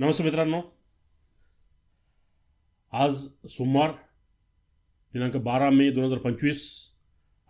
नमस्ते मित्रांनो. आज सोमवार दिनांक बारा मे दोन हजार पंचवीस.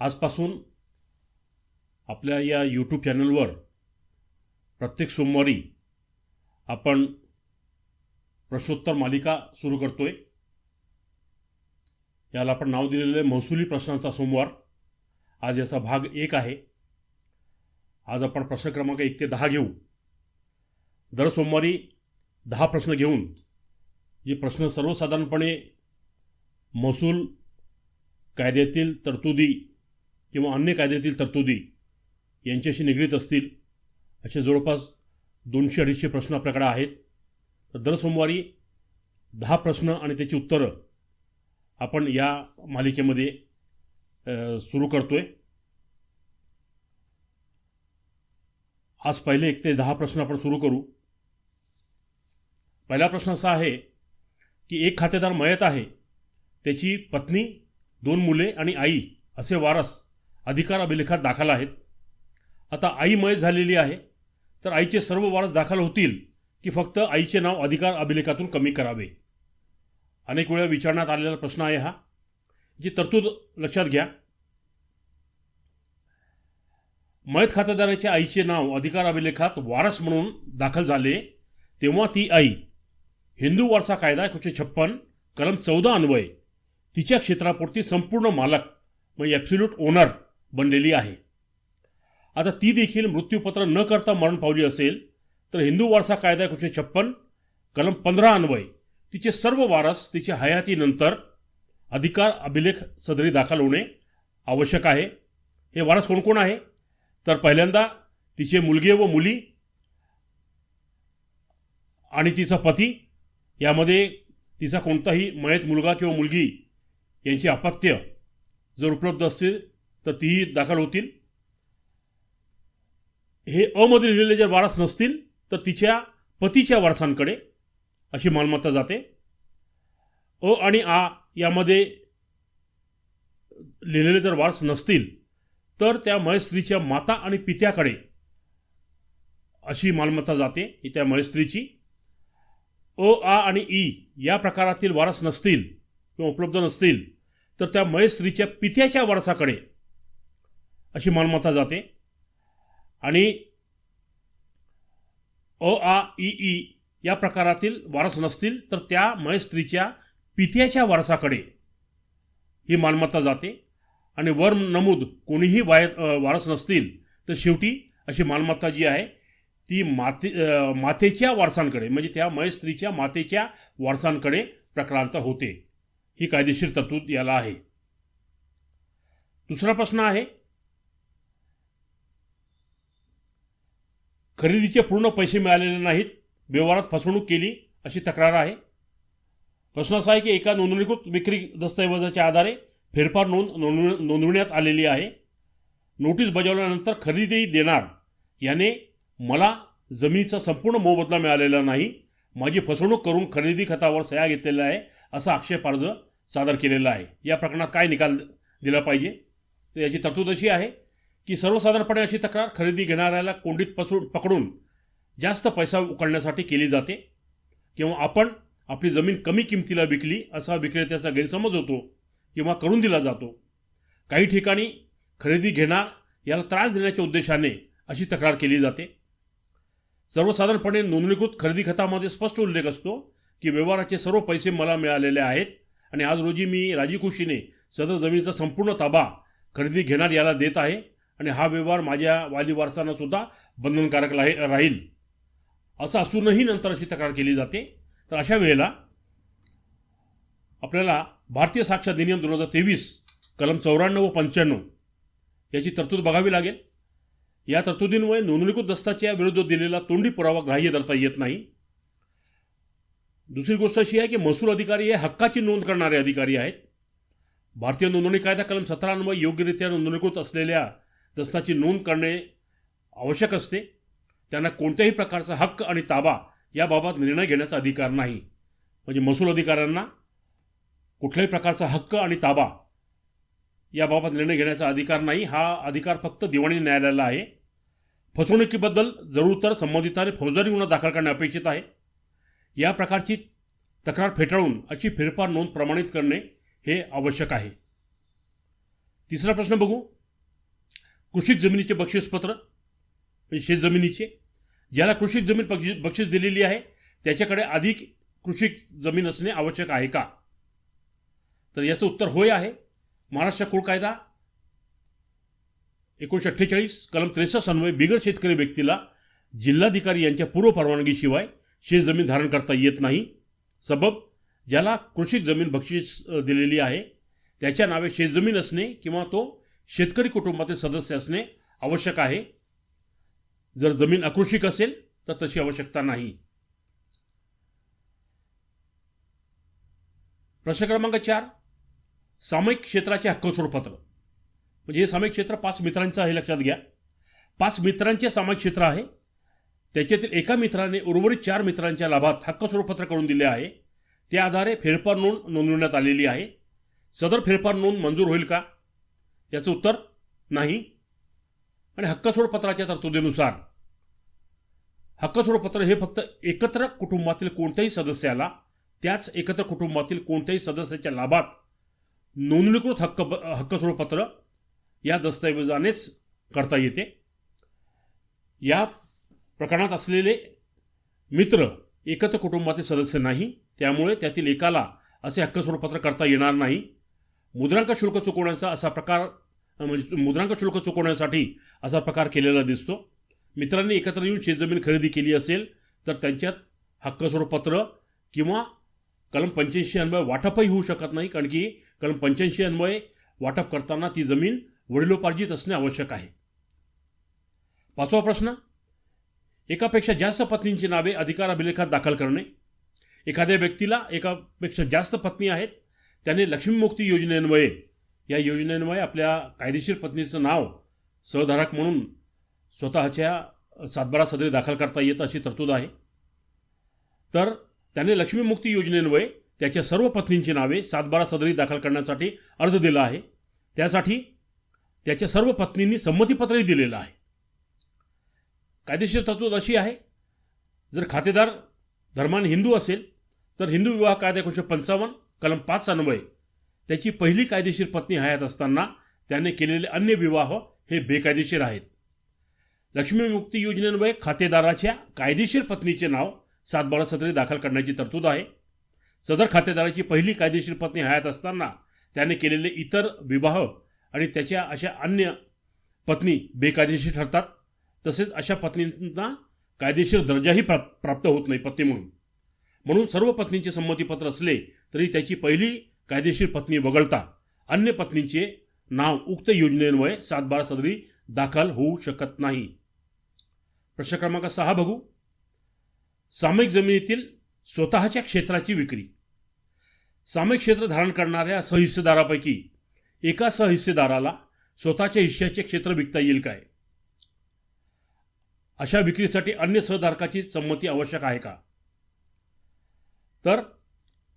आजपासून आपल्या या यूट्यूब चॅनलवर प्रत्येक सोमवारी आपण प्रश्नोत्तर मालिका सुरू करतो आहे याला आपण नाव दिलेलं आहे महसुली प्रश्नांचा सोमवार. आज याचा भाग एक आहे. आज आपण प्रश्न क्रमांक एक ते दहा घेऊ. दर सोमवारी दहा प्रश्न घेऊन हे प्रश्न सर्वसाधारणपणे महसूल कायद्यातील तरतुदी किंवा अन्य कायद्यातील तरतुदी यांच्याशी निगडीत असतील असे जवळपास दोनशे अडीचशे प्रश्न आपल्याकडे आहेत. तर दर सोमवारी दहा प्रश्न आणि त्याची उत्तरं आपण या मालिकेमध्ये सुरू करतोय. आज पहिले एक ते दहा प्रश्न आपण सुरू करू. पहिला प्रश्न असा आहे की एक खातेदार मयत आहे त्याची पत्नी दोन मुले आणि आई असे वारस अधिकार अभिलेखात दाखल आहेत. आता आई मयत झालेली आहे तर आईचे सर्व वारस दाखल होतील की फक्त आईचे नाव अधिकार अभिलेखातून कमी करावे. अनेक वेळा विचारण्यात आलेला प्रश्न आहे हा जी तरतूद लक्षात घ्या. मयत खातेदाराच्या आईचे नाव अधिकार अभिलेखात वारस म्हणून दाखल झाले तेव्हा ती आई हिंदू वारसा कायदा एकोणीसशे छप्पन कलम चौदा अन्वय. तिच्या क्षेत्रापुरती संपूर्ण मालक म्हणजे ॲब्सोल्यूट ओनर बनलेली आहे. आता ती देखील मृत्यूपत्र न करता मरण पावली असेल तर हिंदू वारसा कायदा एकोणीसशे छप्पन कलम पंधरा अन्वय. तिचे सर्व वारस तिच्या हयातीनंतर अधिकार अभिलेख सदरी दाखल होणे आवश्यक आहे. हे वारस कोण कोण आहे? तर पहिल्यांदा तिचे मुलगे व मुली आणि तिचा पती यामध्ये तिचा कोणताही मयत मुलगा किंवा मुलगी यांची अपत्य जर उपलब्ध असतील तर तीही दाखल होतील. हे अमध्ये लिहिलेले जर वारस नसतील तर तिच्या पतीच्या वारसांकडे अशी मालमत्ता जाते. अ आणि आ यामध्ये लिहिलेले जर वारस नसतील तर त्या मय स्त्रीच्या माता आणि पित्याकडे अशी मालमत्ता जाते त्या मय स्त्रीची. अ आ आणि ई या प्रकारातील वारस नसतील किंवा उपलब्ध नसतील तर त्या मय स्त्रीच्या पित्याच्या वारसाकडे अशी मालमत्ता जाते. आणि अ आ ई ई या प्रकारातील वारस नसतील तर त्या मय स्त्रीच्या पित्याच्या वारसाकडे ही मालमत्ता जाते. आणि वर नमूद कोणीही वाय वारस नसतील तर शेवटी अशी मालमत्ता जी आहे ती माते मातेच्या वारसांकडे म्हणजे त्या मय स्त्रीच्या मातेच्या वारसांकडे प्रक्रांत होते. ही कायदेशीर तरतूद याला आहे. दुसरा प्रश्न आहे. खरेदीचे पूर्ण पैसे मिळालेले नाहीत. व्यवहारात फसवणूक केली अशी तक्रार आहे. प्रश्न असा आहे की एका नोंदणीकृत विक्री दस्तऐवजाच्या आधारे फेरफार नोंद नोंदविण्यात नोंदवण्यात आलेली आहे. नोटीस बजावल्यानंतर खरेदी देणार याने मला जमिनीचा संपूर्ण मोबदला मिळालेला नाही. माझी फसवणूक करून खरेदी खतावर सह्या घेतलेला आहे असा आक्षेप अर्ज सादर केलेला आहे. या प्रकरणात काय निकाल दिला पाहिजे? तर याची तरतूद अशी आहे की सर्वसाधारणपणे अशी तक्रार खरेदी घेणाऱ्याला कोंडीत पचून पकडून जास्त पैसा उकळण्यासाठी केली जाते किंवा आपण आपली जमीन कमी किमतीला विकली असा विक्रेत्याचा गैरसमज होतो किंवा करून दिला जातो. काही ठिकाणी खरेदी घेणार याला त्रास देण्याच्या उद्देशाने अशी तक्रार केली जाते. सर्वसाधारणपणे नोंदणीकृत खरेदी खतामध्ये स्पष्ट उल्लेख असतो की व्यवहाराचे सर्व पैसे मला मिळालेले आहेत आणि आज रोजी मी राजीखुशीने सदर जमिनीचा संपूर्ण ताबा खरेदी घेणार याला देत आहे आणि हा व्यवहार माझ्या वाली वारसांना सुद्धा बंधनकारक राहील. असं असूनही नंतर अशी तक्रार केली जाते. तर अशा वेळेला आपल्याला भारतीय साक्षर अधिनियम दोन हजार तेवीस कलम चौऱ्याण्णव व पंच्याण्णव याची तरतूद बघावी लागेल. या तरतुदींमुळे नोंदणीकृत दस्ताच्या विरुद्ध दिलेला तोंडी पुरावा ग्राह्य धरता येत नाही. दुसरी गोष्ट अशी आहे की महसूल अधिकारी हे हक्काची नोंद करणारे अधिकारी आहेत. भारतीय नोंदणी कायदा कलम सतरान्वये योग्यरित्या नोंदणीकृत असलेल्या दस्ताची नोंद करणे आवश्यक असते. त्यांना कोणत्याही प्रकारचा हक्क आणि ताबा याबाबत निर्णय घेण्याचा अधिकार नाही. म्हणजे महसूल अधिकाऱ्यांना कुठल्याही प्रकारचा हक्क आणि ताबा याबाबत निर्णय घेण्याचा अधिकार नाही. हा अधिकार फक्त दिवाणी न्यायालयाला आहे. फसवणुकीबद्दल जरूर तर संबंधिताने फौजदारी गुन्हा दाखल करणे अपेक्षित आहे. या प्रकारची तक्रार फेटाळून अशी फेरफार नोंद प्रमाणित करणे हे आवश्यक आहे. तिसरा प्रश्न बघू. कृषी जमिनीचे बक्षीसपत्र म्हणजे शेतजमिनीचे ज्याला कृषी जमीन बक्षी- बक्षीस दिलेली आहे त्याच्याकडे अधिक कृषी जमीन असणे आवश्यक आहे का? तर याचं उत्तर होय आहे. महाराष्ट्र कुळ कायदा एकोणीसशे अठ्ठेचाळीस कलम त्रेसष्ट अन्वये बिगर शेतकरी व्यक्तीला जिल्हाधिकारी यांच्या पूर्व परवानगीशिवाय शेतजमीन धारण करता येत नाही. सबब ज्याला कृषी जमीन बक्षीस दिलेली आहे त्याच्या नावे शेतजमीन असणे किंवा तो शेतकरी कुटुंबातील सदस्य असणे आवश्यक आहे. जर जमीन अकृषिक असेल तर तशी आवश्यकता नाही. प्रश्न क्रमांक चार सामायिक क्षेत्राचे हक्क सोडपत्र म्हणजे हे सामायिक क्षेत्र पाच मित्रांचं आहे लक्षात घ्या. पाच मित्रांचे सामायिक क्षेत्र आहे. त्याच्यातील एका मित्राने उर्वरित चार मित्रांच्या लाभात हक्क स्वरूपपत्र करून दिले आहे. त्या आधारे फेरफार नोंद नोंदवण्यात आलेली आहे. सदर फेरफार नोंद मंजूर होईल का? याचं उत्तर नाही. आणि हक्क सोडपत्राच्या तरतुदीनुसार हक्क सोडपत्र हे फक्त एकत्र कुटुंबातील कोणत्याही सदस्याला त्याच एकत्र कुटुंबातील कोणत्याही सदस्याच्या लाभात नोंदणीकृत हक्क हक्क सोडपत्र या दस्तऐवजानेच करता येते. या प्रकरणात असलेले मित्र एकत्र कुटुंबातील सदस्य नाही त्यामुळे त्यातील एकाला असे हक्क सोडपत्र करता येणार नाही. मुद्रांक शुल्क चुकवण्याचा असा प्रकार म्हणजे मुद्रांक शुल्क चुकवण्यासाठी असा प्रकार केलेला दिसतो. मित्रांनी एकत्र येऊन शेतजमीन खरेदी केली असेल तर त्यांच्यात हक्क सोडपत्र किंवा कलम पंच्याऐंशी अन्वय वाटपही होऊ शकत नाही कारण की कलम पंच्याऐंशी अन्वय वाटप करताना ती जमीन वडिलोपार्जित असणे आवश्यक आहे. पाचवा प्रश्न एकापेक्षा जास्त पत्नींची नावे अधिकार अभिलेखात दाखल करणे. एखाद्या व्यक्तीला एकापेक्षा जास्त पत्नी आहेत त्याने लक्ष्मीमुक्ती योजनेन्वये. या योजनेन्वये आपल्या कायदेशीर पत्नीचं नाव सहधारक म्हणून स्वतःच्या सातबारा सदरी दाखल करता येत अशी तरतूद आहे. तर त्याने लक्ष्मीमुक्ती योजनेन्वये त्याच्या सर्व पत्नींची नावे सातबारा सदरी दाखल करण्यासाठी अर्ज दिला आहे. त्यासाठी त्याच्या सर्व पत्नींनी संमतीपत्रही दिलेलं आहे. कायदेशीर तरतूद अशी आहे जर खातेदार धर्माने हिंदू असेल तर हिंदू विवाह कायदा एकोणीशे पंचावन्न कलम पाच अन्वये. त्याची पहिली कायदेशीर पत्नी हयात असताना त्याने केलेले अन्य विवाह हे बेकायदेशीर आहेत. लक्ष्मीमुक्ती योजनेन्वये खातेदाराच्या कायदेशीर पत्नीचे नाव सातबारा सत्री दाखल करण्याची तरतूद आहे. सदर खातेदाराची पहिली कायदेशीर पत्नी हयात असताना त्याने केलेले इतर विवाह आणि त्याच्या अशा अन्य पत्नी बेकायदेशीर ठरतात. तसेच अशा पत्नींना कायदेशीर दर्जाही प्राप प्राप्त होत नाही पत्नी म्हणून. म्हणून सर्व पत्नींचे संमतीपत्र असले तरी त्याची पहिली कायदेशीर पत्नी वगळता अन्य पत्नींचे नाव उक्त योजनेन्वये सातबारा सदरी दाखल होऊ शकत नाही. प्रश्न क्रमांक सहा बघू. सामायिक जमिनीतील स्वतःच्या क्षेत्राची विक्री. सामायिक क्षेत्र धारण करणाऱ्या सहहिस्सेदारापैकी एका सहहिस्सेदाराला स्वतःच्या हिश्श्याचे क्षेत्र विकता येईल काय? अशा विक्रीसाठी अन्य सहधारकाची संमती आवश्यक आहे का? तर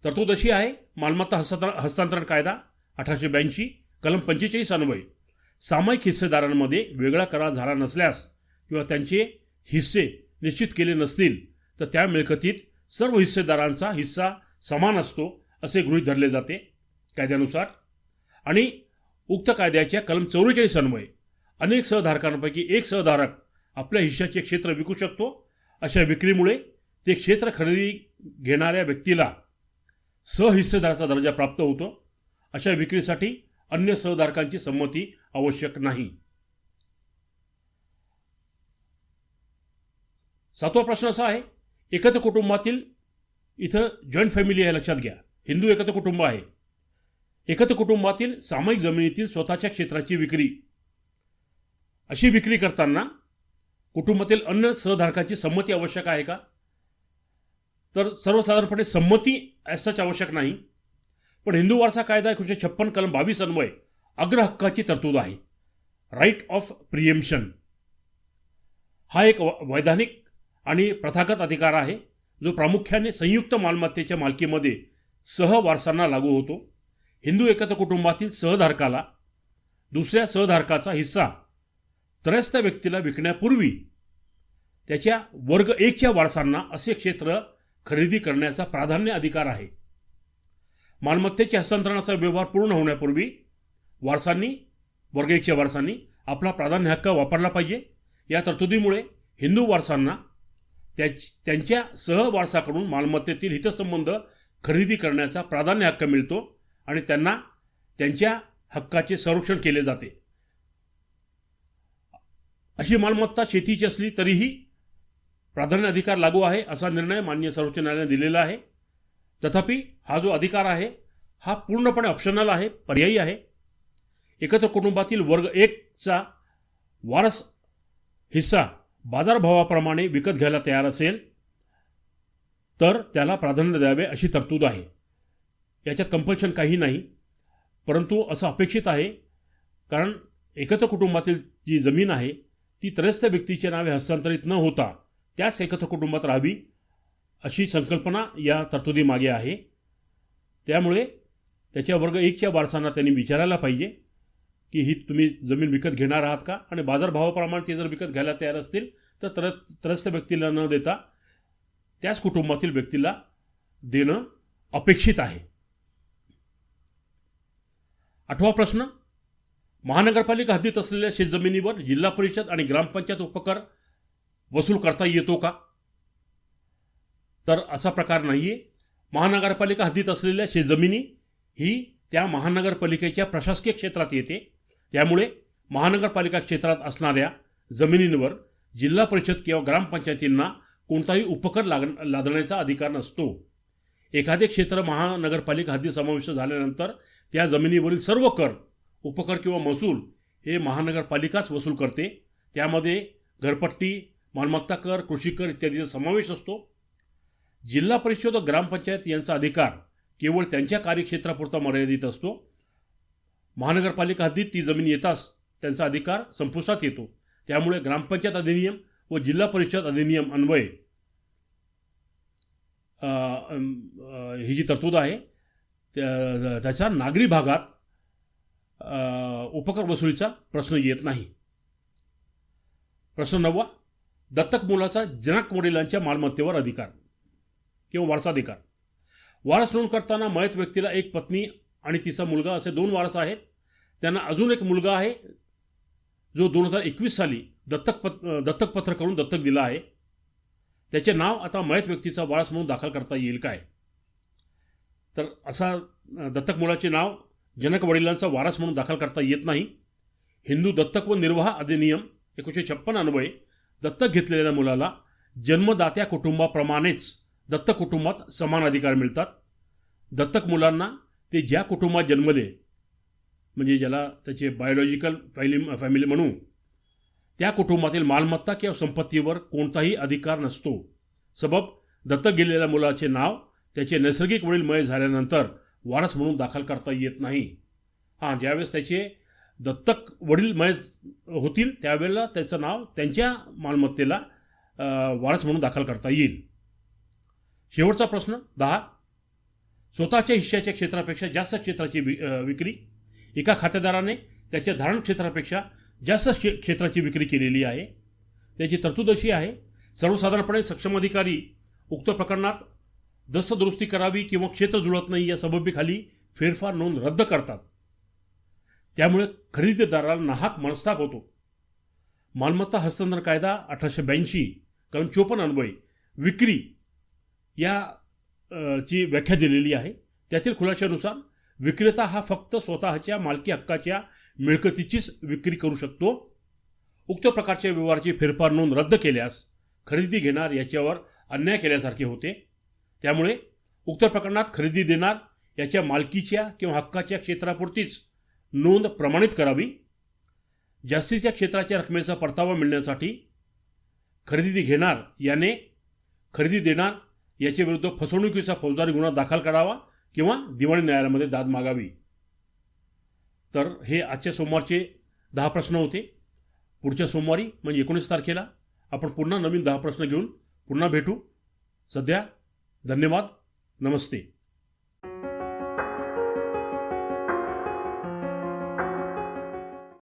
तरतूद अशी आहे मालमत्ता हस्तांतरण कायदा अठराशे ब्याऐंशी कलम पंचेचाळीस अन्वये. सामायिक हिस्सेदारांमध्ये वेगळा करार झाला नसल्यास किंवा त्यांचे हिस्से निश्चित केले नसतील तर त्या मिळकतीत सर्व हिस्सेदारांचा हिस्सा समान असतो असे गृहीत धरले जाते. कायद्यानुसार आणि उक्त कायद्याच्या कलम चौवेचाळीस अन्वये अनेक सहधारकांपैकी एक सहधारक आपल्या हिश्श्याचे क्षेत्र विकू शकतो. अशा विक्रीमुळे ते क्षेत्र खरेदी घेणाऱ्या व्यक्तीला सहहिस्सेदाराचा दर्जा प्राप्त होतो. अशा विक्रीसाठी अन्य सहधारकांची संमती आवश्यक नाही. सातवा प्रश्न असा आहे एकत्र कुटुंबातील इथं जॉईंट फॅमिली आहे लक्षात घ्या. हिंदू एकत्र कुटुंब आहे. एकत्र कुटुंबातील सामायिक जमिनीतील स्वतःच्या क्षेत्राची विक्री. अशी विक्री करताना कुटुंबातील अन्य सहधारकाची संमती आवश्यक आहे का? तर सर्वसाधारणपणे संमती ॲसच आवश्यक नाही. पण हिंदू वारसा कायदा एकोणीशे छप्पन कलम बावीस अन्वय अग्रहक्काची तरतूद आहे. राईट ऑफ प्रिएम्शन हा एक व- वैधानिक आणि प्रथागत अधिकार आहे जो प्रामुख्याने संयुक्त मालमत्तेच्या मालकीमध्ये सहवारसांना लागू होतो. हिंदू एकत्र कुटुंबातील सहधारकाला दुसऱ्या सहधारकाचा हिस्सा त्रयस्थ व्यक्तीला विकण्यापूर्वी त्याच्या वर्ग एकच्या वारसांना असे क्षेत्र खरेदी करण्याचा प्राधान्य अधिकार आहे. मालमत्तेच्या हस्तांतरणाचा व्यवहार पूर्ण होण्यापूर्वी वारसांनी वर्ग एकच्या वारसांनी आपला प्राधान्य हक्क वापरला पाहिजे. या तरतुदीमुळे हिंदू वारसांना त्या त्यांच्या सहवारसाकडून मालमत्तेतील हितसंबंध खरेदी करण्याचा प्राधान्य हक्क मिळतो. आणि त्यांना त्यांच्या हक्काचे संरक्षण केले जाते. अशी मालमत्ता शेतीची असली तरीही प्राधान्य अधिकार लागू आहे असा निर्णय मान्य सर्वोच्च न्यायालयाने दिलेला आहे. तथापि हा जो अधिकार आहे हा पूर्णपणे ऑप्शनल आहे पर्यायी आहे. एकत्र कुटुंबातील वर्ग एकचा वारस हिस्सा बाजारभावाप्रमाणे विकत घ्यायला तयार असेल तर त्याला प्राधान्य द्यावे अशी तरतूद आहे. याच्यात कंपल्शन काही नाही. परंतु असं अपेक्षित आहे कारण एकत्र कुटुंबातील जी जमीन आहे ती त्रयस्थ व्यक्तीच्या नावे हस्तांतरित न होता त्याच एकत्र कुटुंबात राहावी अशी संकल्पना या तरतुदीमागे आहे. त्यामुळे त्याच्या वर्ग एकच्या वारसांना त्यांनी विचारायला पाहिजे की ही तुम्ही जमीन विकत घेणार आहात का? आणि बाजारभावाप्रमाणे ते जर विकत घ्यायला तयार असतील तर त्र त्रस्त व्यक्तीला न देता त्याच कुटुंबातील व्यक्तीला देणं अपेक्षित आहे. आठवा प्रश्न. महानगरपालिका हद्दीत असलेल्या शेतजमिनीवर जिल्हा परिषद आणि ग्रामपंचायत उपकर वसूल करता येतो का? तर असा प्रकार नाही आहे महानगरपालिका हद्दीत असलेल्या शेतजमिनी ही त्या महानगरपालिकेच्या प्रशासकीय क्षेत्रात येते. त्यामुळे महानगरपालिका क्षेत्रात असणाऱ्या जमिनींवर जिल्हा परिषद किंवा ग्रामपंचायतींना कोणताही उपकर लाग लादण्याचा अधिकार नसतो. एखादे क्षेत्र महानगरपालिका हद्दीत समाविष्ट झाल्यानंतर त्या जमिनीवरील सर्व कर उपकर किंवा महसूल हे महानगरपालिकाच वसूल करते. त्यामध्ये घरपट्टी मालमत्ता कर कृषी कर इत्यादीचा समावेश असतो. जिल्हा परिषद व ग्रामपंचायत यांचा अधिकार केवळ त्यांच्या कार्यक्षेत्रापुरता मर्यादित असतो. महानगरपालिका हद्दीत ती जमीन येताच त्यांचा अधिकार संपुष्टात येतो. त्यामुळे ग्रामपंचायत अधिनियम व जिल्हा परिषद अधिनियम अन्वये ही जी तरतूद आहे त्या- त्याच्या नागरी भागात उपकर वसुलीचा प्रश्न येत नाही. प्रश्न नववा दत्तक मुलाचा जनक वडिलांच्या मालमत्तेवर अधिकार किंवा वारसाधिकार वारस नोंद करताना मयत व्यक्तीला एक पत्नी आणि तिचा मुलगा असे दोन वारस आहेत. त्यांना अजून एक मुलगा आहे जो दोन हजार एकवीस साली दत्तक पत दत्तक पत्र करून दत्तक दिला आहे. त्याचे नाव आता मयत व्यक्तीचा वारस म्हणून दाखल करता येईल काय? तर असा दत्तक मुलाचे नाव जनक वडिलांचा वारस म्हणून दाखल करता येत नाही. हिंदू दत्तक व निर्वाह अधिनियम एकोणीसशे छप्पन अन्वये दत्तक घेतलेल्या मुलाला जन्मदात्या कुटुंबाप्रमाणेच दत्तक कुटुंबात समान अधिकार मिळतात. दत्तक मुलांना ते ज्या कुटुंबात जन्मले म्हणजे ज्याला त्याचे बायोलॉजिकल फॅमिली फॅमिली म्हणू त्या कुटुंबातील मालमत्ता किंवा संपत्तीवर कोणताही अधिकार नसतो. सबब दत्तक गेलेल्या मुलाचे नाव त्याचे नैसर्गिक वडील मय झाल्यानंतर वारस म्हणून दाखल करता येत नाही. हां ज्यावेळेस त्याचे दत्तक वडील मय होतील त्यावेळेला त्याचं नाव त्यांच्या मालमत्तेला वारस म्हणून दाखल करता येईल. शेवटचा प्रश्न दहा. स्वतःच्या हिश्श्याच्या क्षेत्रापेक्षा जास्त क्षेत्राची वि- विक्री. एका खातेदाराने त्याच्या धारण क्षेत्रापेक्षा जास्त क्षेत्राची विक्री केलेली आहे. त्याची तरतूद अशी आहे सर्वसाधारणपणे सक्षम अधिकारी उक्त प्रकरणात दस्तदुरुस्ती करावी किंवा क्षेत्र जुळत नाही या सबबीखाली फेरफार नोंद रद्द करतात. त्यामुळे खरेदीदाराला नाहक मनस्ताप होतो. मालमत्ता हस्तांतरण कायदा अठराशे ब्याऐंशी कलम चोपन्न अन्वय विक्री या ची व्याख्या दिलेली आहे. त्यातील खुलाशानुसार विक्रेता हा फक्त स्वतःच्या मालकी हक्काच्या मिळकतीचीच विक्री करू शकतो. उक्त प्रकारच्या व्यवहाराची फेरफार नोंद रद्द केल्यास खरेदी घेणार याच्यावर अन्याय केल्यासारखे होते. त्यामुळे उक्त प्रकरणात खरेदी देणार याच्या मालकीच्या किंवा हक्काच्या क्षेत्रापुरतीच नोंद प्रमाणित करावी जास्तीच्या क्षेत्राच्या रकमेचा परतावा मिळण्यासाठी खरेदी घेणार याने खरेदी देणार याच्या विरुद्ध फसवणुकीचा फौजदारी गुन्हा दाखल करावा किंवा दिवाणी न्यायालयामध्ये दाद मागावी. तर हे आजच्या सोमवारचे दहा प्रश्न होते. पुढच्या सोमवारी म्हणजे एकोणीस तारखेला आपण पुन्हा नवीन दहा प्रश्न घेऊन पुन्हा भेटू. सध्या धन्यवाद. नमस्ते.